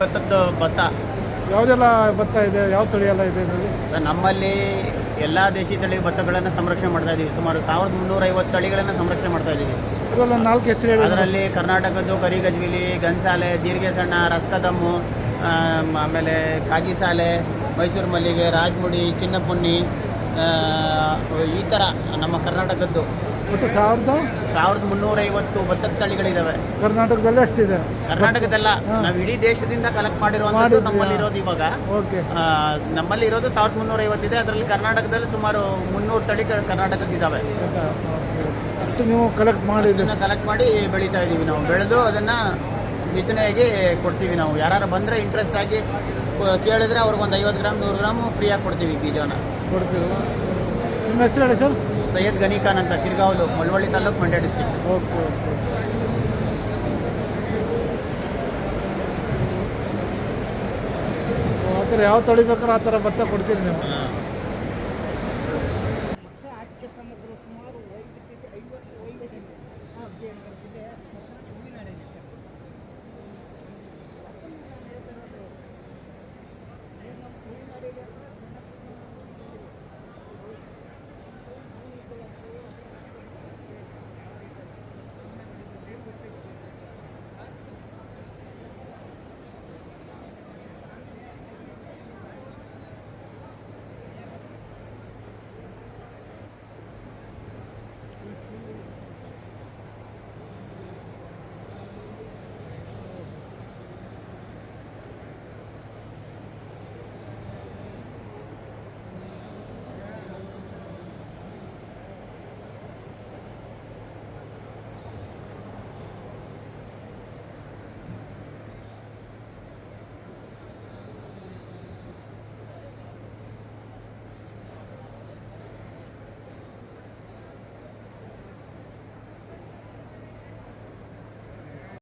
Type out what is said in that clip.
ಭತ್ತದ್ದು ಭತ್ತ. ಯಾವುದೆಲ್ಲ ಭತ್ತ ಇದೆ ಯಾವ ತಳಿ ಎಲ್ಲ ಇದೆ ಇದರಲ್ಲಿ? ಸರ್, ನಮ್ಮಲ್ಲಿ ಎಲ್ಲ ದೇಶಿ ತಳಿ ಭತ್ತಗಳನ್ನು ಸಂರಕ್ಷಣೆ ಮಾಡ್ತಾ ಇದ್ದೀವಿ ಸುಮಾರು ಸಾವಿರದ ಮುನ್ನೂರ ಐವತ್ತು ತಳಿಗಳನ್ನು ಸಂರಕ್ಷಣೆ ಮಾಡ್ತಾ ಇದ್ದೀವಿ ಅದರಲ್ಲಿ ನಾಲ್ಕು ಹೆಸರು ಹೇಳಿ ಅದರಲ್ಲಿ ಕರ್ನಾಟಕದ್ದು ಕರಿಗಜ್ವಿಲಿ ಗನ್ಸಾಲೆ ಜೀರಿಗೆ ಸಣ್ಣ ರಸ್ಕದಮ್ಮು ಆಮ್, ಆಮೇಲೆ ಕಾಗಿಸಾಲೆ ಮೈಸೂರು ಮಲ್ಲಿಗೆ ರಾಜಮುಡಿ ಚಿನ್ನಪುನ್ನಿ ಆ, ಈ ಥರ ನಮ್ಮ ಕರ್ನಾಟಕದ್ದು. ಒಟ್ಟು ಸಾವಿರದ ಸಾವಿರದ ಮುನ್ನೂರ ಐವತ್ತು ಭತ್ತದ ತಳಿಗಳಿದಾವೆ. ಕರ್ನಾಟಕದಲ್ಲಿ ಅಷ್ಟಿದೆ. ಕರ್ನಾಟಕದಲ್ಲ ನಾವು ಇಡೀ ದೇಶದಿಂದ ಕಲೆಕ್ಟ್ ಮಾಡಿರುವಂಥದ್ದು ನಮ್ಮಲ್ಲಿರೋದು ಇವಾಗ. ಓಕೆ. ನಮ್ಮಲ್ಲಿ ಇರೋದು ಸಾವಿರದ ಮುನ್ನೂರ ಐವತ್ತಿದೆ ಅದರಲ್ಲಿ ಕರ್ನಾಟಕದಲ್ಲಿ ಸುಮಾರು ಮುನ್ನೂರು ತಳಿ ಕರ್ನಾಟಕದ ಕರ್ನಾಟಕದಿದ್ದಾವೆ ಅಷ್ಟು ನೀವು ಕಲೆಕ್ಟ್ ಮಾಡಿ ಕಲೆಕ್ಟ್ ಮಾಡಿ ಬೆಳೀತಾ ಇದ್ದೀವಿ ನಾವು. ಬೆಳೆದು ಅದನ್ನು ಬಿತ್ತನೆಯಾಗಿ ಕೊಡ್ತೀವಿ ನಾವು. ಯಾರು ಬಂದರೆ ಇಂಟ್ರೆಸ್ಟ್ ಆಗಿ ಕೇಳಿದ್ರೆ ಅವ್ರಿಗೊಂದು ಐವತ್ತು ಗ್ರಾಮ್ ನೂರು ಗ್ರಾಮ್ ಫ್ರೀಯಾಗಿ ಕೊಡ್ತೀವಿ ಬೀಜನ ಕೊಡ್ತೀವಿ. ನಿಮ್ಮ ಹೆಸರು ಹೇಳಿ ಸರ್? ಸೈಯದ್ ಗನಿ ಖಾನ್ ಅಂತ Kirugavalu Malavalli taluk Mandya district okay okay. ಆ ಥರ ಯಾವ ತಳಿ ಬೇಕಾದ್ರೆ ಆ ಥರ ಭತ್ತ ಕೊಡ್ತೀರಿ ನೀವು? ಆಟಿಕೆ ಸಮಗ್ರ ಸುಮಾರು ಐವತ್ತು